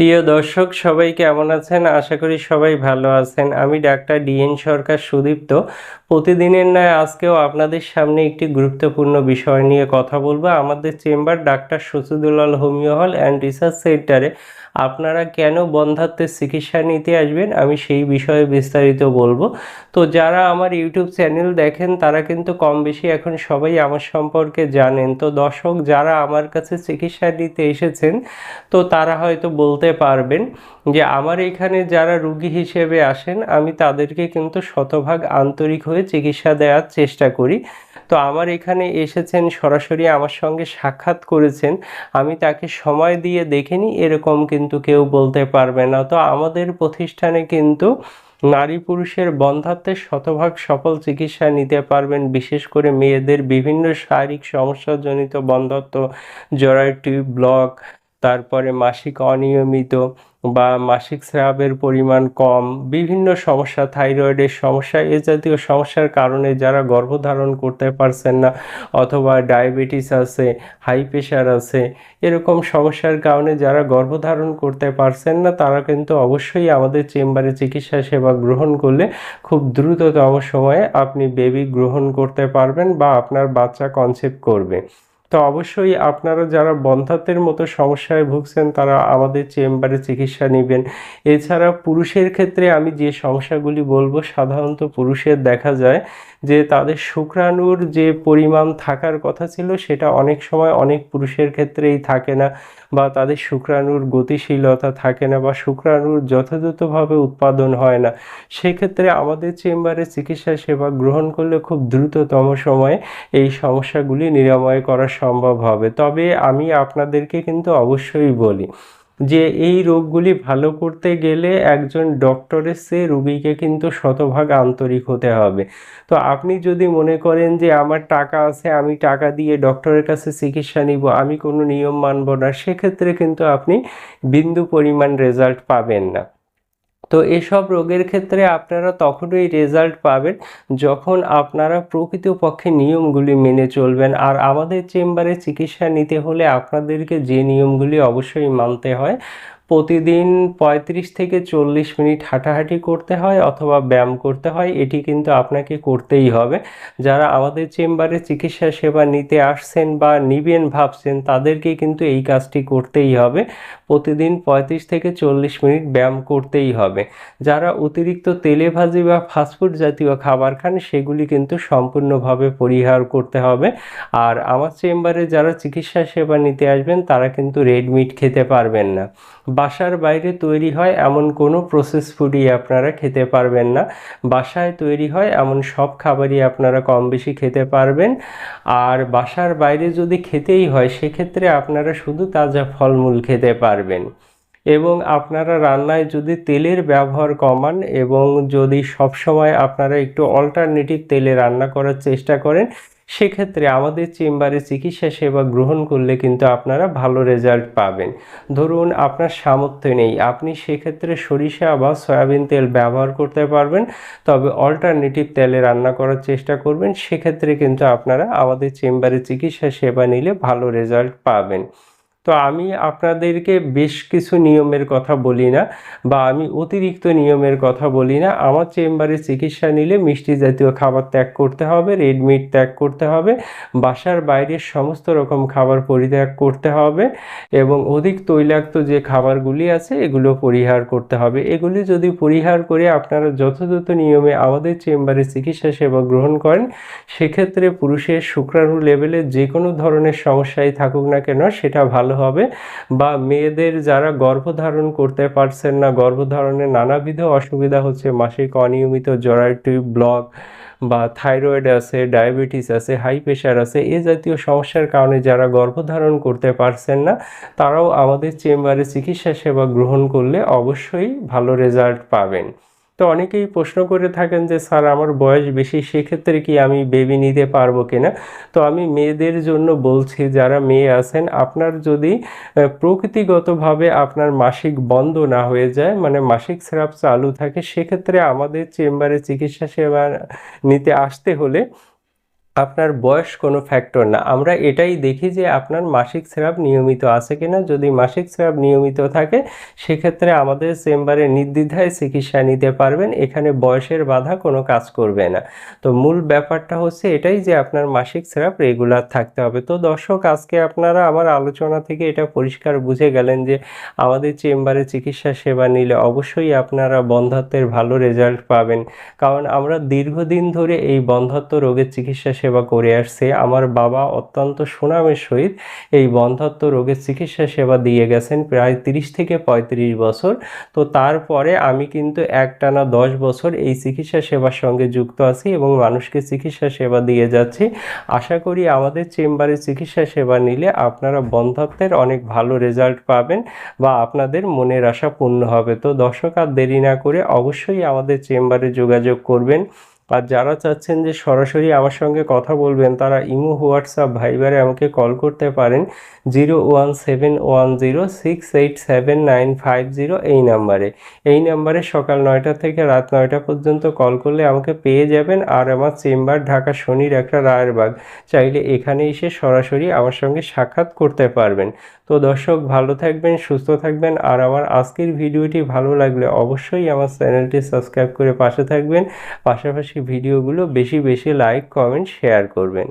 প্রিয় দর্শক, সবাই কেমন আছেন? আশা করি সবাই ভালো আছেন। আমি ডাক্তার ডিএন সরকার সুদীপ্ত। প্রতিদিনের নয় আজকেও আপনাদের সামনে একটি গুরুত্বপূর্ণ বিষয় নিয়ে কথা বলব। আমাদের chamber doctor Sasidullal homeo hall and research সেন্টারে আপনারা কেন বন্ধাত্বের চিকিৎসা নিতে আসবেন? আমি সেই বিষয়ে বিস্তারিত বলব। তো যারা আমার ইউটিউব চ্যানেল দেখেন, তারা কিন্তু কম বেশি এখন সবাই আমার সম্পর্কে জানেন। তো দর্শক, যারা আমার কাছে চিকিৎসা নিতে এসেছেন, তো তারা হয়তো বলতে পারবেন যে আমার এখানে যারা রুগী হিসেবে আসেন, আমি তাদেরকে কিন্তু শতভাগ আন্তরিক হয়ে চিকিৎসা দেওয়ার চেষ্টা করি। তো আমার এখানে এসেছেন, সরাসরি আমার সঙ্গে সাক্ষাৎ করেছেন। আমি তাকে সময় দিয়ে দেখিনি, এরকম কিন্তু কেউ বলতে পারবে না। তো আমাদের প্রতিষ্ঠানে কিন্তু নারী পুরুষের বন্ধাত্বের শতভাগ সফল চিকিৎসা নিতে পারবেন, বিশেষ করে মেয়েদের বিভিন্ন শারীরিক সমস্যাজনিত বন্ধাত্ব জরায়ু ব্লক তারপরে মাসিক অনিয়মিত বা মাসিক স্রাবের পরিমাণ কম, বিভিন্ন সমস্যা, থাইরয়েডের সমস্যা, এ জাতীয় সমস্যার কারণে যারা গর্ভধারণ করতে পারছেন না অথবা ডায়াবেটিস আছে, হাই প্রেশার আছে, এরকম সমস্যার কারণে যারা গর্ভধারণ করতে পারছেন না, তারা কিন্তু অবশ্যই আমাদের চেম্বারে চিকিৎসা সেবা গ্রহণ করলে খুব দ্রুততম সময়ে আপনি বেবি গ্রহণ করতে পারবেন বা আপনার বাচ্চা কনসেপ্ট করবে। তো অবশ্যই আপনারা যারা বন্ধাত্বের মতো সমস্যায় ভুগছেন, তারা আমাদের চেম্বারে চিকিৎসা নেবেন। এছাড়া পুরুষের ক্ষেত্রে আমি যে সমস্যাগুলি বলব, সাধারণত পুরুষের দেখা যায় যে তাদের শুক্রাণুর যে পরিমাণ থাকার কথা ছিল, সেটা অনেক সময় অনেক পুরুষের ক্ষেত্রেই থাকে না বা তাদের শুক্রাণুর গতিশীলতা থাকে না বা শুক্রাণুর যথাযথভাবে উৎপাদন হয় না। সেক্ষেত্রে আমাদের চেম্বারে চিকিৎসা সেবা গ্রহণ করলে খুব দ্রুততম সময়ে এই সমস্যাগুলি নিরাময় করা সম্ভব হবে। তবে আমি আপনাদেরকে কিন্তু অবশ্যই বলি যে এই রোগগুলি ভালো করতে গেলে একজন ডক্টরের সে রুগীকে কিন্তু শতভাগ আন্তরিক হতে হবে। তো আপনি যদি মনে করেন যে আমার টাকা আছে, আমি টাকা দিয়ে ডক্টরের কাছে চিকিৎসা নিব, আমি কোনো নিয়ম মানব না, সেক্ষেত্রে কিন্তু আপনি বিন্দু পরিমাণ রেজাল্ট পাবেন না। তো এসব রোগের ক্ষেত্রে আপনারা তখনই রেজাল্ট পাবেন যখন আপনারা প্রকৃতপক্ষে নিয়মগুলি মেনে চলবেন। আর আমাদের চেম্বারে চিকিৎসা নিতে হলে আপনাদেরকে যে নিয়মগুলি অবশ্যই মানতে হয় প্রতিদিন ৩৫ থেকে চল্লিশ মিনিট হাঁটাহাঁটি করতে হয় অথবা ব্যায়াম করতে হয়, এটি কিন্তু আপনাকে করতেই হবে। যারা আমাদের চেম্বারে চিকিৎসা সেবা নিতে আসছেন বা নিবেন ভাবছেন, তাদেরকে কিন্তু এই কাজটি করতেই হবে। প্রতিদিন ৩৫ থেকে চল্লিশ মিনিট ব্যায়াম করতেই হবে। যারা অতিরিক্ত তেলে ভাজি বা ফাস্টফুড জাতীয় খাবার খান, সেগুলি কিন্তু সম্পূর্ণভাবে পরিহার করতে হবে। আর আমার চেম্বারে যারা চিকিৎসা সেবা নিতে আসবেন, তারা কিন্তু রেড মিট খেতে পারবেন না। বাসার বাইরে তৈরি হয় এমন কোনো প্রসেস ফুডই আপনারা খেতে পারবেন না। বাসায় তৈরি হয় এমন সব খাবারই আপনারা কম বেশি খেতে পারবেন। আর বাসার বাইরে যদি খেতেই হয়, সেক্ষেত্রে আপনারা শুধু তাজা ফলমূল খেতে পারবেন। এবং আপনারা রান্নায় যদি তেলের ব্যবহার কমান এবং যদি সবসময় আপনারা একটু অল্টারনেটিভ তেলে রান্না করার চেষ্টা করেন সেক্ষেত্রে আমাদের চেম্বারে চিকিৎসা সেবা গ্রহণ করলে কিন্তু আপনারা ভালো রেজাল্ট পাবেন। ধরুন আপনার সামর্থ্য নেই, আপনি সেক্ষেত্রে সরিষা বা সয়াবিন তেল ব্যবহার করতে পারবেন, তবে অল্টারনেটিভ তেলে রান্না করার চেষ্টা করবেন। সেক্ষেত্রে কিন্তু আপনারা আমাদের চেম্বারে চিকিৎসা সেবা নিলে ভালো রেজাল্ট পাবেন। তো আমি আপনাদেরকে বেশ কিছু নিয়মের কথা বলি না বা আমি অতিরিক্ত নিয়মের কথা বলি না। আমার চেম্বারে চিকিৎসা নিলে মিষ্টি জাতীয় খাবার ত্যাগ করতে হবে, রেড মিট ত্যাগ করতে হবে, বাসার বাইরের সমস্ত রকম খাবার পরিত্যাগ করতে হবে এবং অধিক তৈলাক্ত যে খাবারগুলি আছে এগুলো পরিহার করতে হবে। এগুলি যদি পরিহার করে আপনারা যথাযথ নিয়মে আমাদের চেম্বারে চিকিৎসা সেবা গ্রহণ করেন, সেক্ষেত্রে পুরুষের শুক্রাণু লেভেলে যে কোনো ধরনের সমস্যাই থাকুক না কেন সেটা ভালো ভালো হবে। বা মেয়েদের যারা গর্ভধারণ করতে পারছেন না গর্ভধারণে নানাবিধ অসুবিধা হচ্ছে। মাসিক অনিয়মিত জরায়ু ব্লক বা থাইরয়েড আছে, ডায়াবেটিস আছে, হাই প্রেশার আছে, এ জাতীয় সমস্যার কারণে যারা গর্ভধারণ করতে পারছেন না, তারাও আমাদের চেম্বারে চিকিৎসা সেবা গ্রহণ করলে অবশ্যই ভালো রেজাল্ট পাবেন। তো অনেকেই প্রশ্ন করে থাকেন যে, স্যার, আমার বয়স বেশি, সেক্ষেত্রে কি আমি বেবি নিতে পারব কিনা? তো আমি মেয়েদের জন্য বলছি, যারা মেয়ে আছেন, আপনার যদি প্রকৃতিগতভাবে আপনার মাসিক বন্ধ না হয়ে যায় মানে মাসিক স্রাপ চালু থাকে, সেক্ষেত্রে আমাদের চেম্বারে চিকিৎসা সেবা নিতে আসতে হলে আপনার বয়স কোনো ফ্যাক্টর না। আমরা এটাই দেখি যে আপনার মাসিক স্রাব নিয়মিত আছে কিনা। যদি মাসিক স্রাব নিয়মিত থাকে, সেক্ষেত্রে আমাদের চেম্বারে নির্দ্বিধায় চিকিৎসা নিতে পারবেন। এখানে বয়সের বাধা কোনো কাজ করবে না। তো মূল ব্যাপারটা হচ্ছে এটাই যে আপনার মাসিক স্রাব রেগুলার থাকতে হবে। তো দর্শক, আজকে আপনারা আমার আলোচনা থেকে এটা পরিষ্কার বুঝে গেলেন যে আমাদের চেম্বারে চিকিৎসা সেবা নিলে অবশ্যই আপনারা বন্ধাত্বের ভালো রেজাল্ট পাবেন। কারণ আমরা দীর্ঘদিন ধরে এই বন্ধাত্ব রোগের চিকিৎসা সেবা করে আসছে। আমার বাবা অত্যন্ত সুনামের সহিত এই বন্ধাত্ম রোগের চিকিৎসা সেবা দিয়ে গেছেন প্রায় তিরিশ থেকে পঁয়ত্রিশ বছর। তো তারপরে আমি কিন্তু একটানা দশ বছর এই চিকিৎসা সেবার সঙ্গে যুক্ত আছি এবং মানুষকে চিকিৎসা সেবা দিয়ে যাচ্ছি। আশা করি আমাদের চেম্বারে চিকিৎসা সেবা নিলে আপনারা বন্ধাত্বের অনেক ভালো রেজাল্ট পাবেন বা আপনাদের মনের আশা পূর্ণ হবে। তো দর্শক আর দেরি না করে অবশ্যই আমাদের চেম্বারে যোগাযোগ করবেন। আর যারা চাচ্ছেন যে সরাসরি আমার সঙ্গে কথা বলবেন, তারা ইমো, হোয়াটসঅ্যাপ, ভাইবারে আমাকে কল করতে পারেন zero one seven one zero six eight seven nine five zero এই নাম্বারে। এই নাম্বারে সকাল নয়টা থেকে রাত নয়টা পর্যন্ত কল করলে আমাকে পেয়ে যাবেন আর আমার চেম্বার ঢাকা শনির একটা রায়েরবাগ চাইলে এখানে এসে সরাসরি আমার সঙ্গে সাক্ষাৎ করতে পারবেন। তো দর্শক, ভালো থাকবেন, সুস্থ থাকবেন আর আমার আজকের ভিডিওটি ভালো লাগলে অবশ্যই আমার চ্যানেলটি সাবস্ক্রাইব করে পাশে থাকবেন। পাশাপাশি ভিডিওগুলো বেশি বেশি লাইক কমেন্ট শেয়ার করবেন।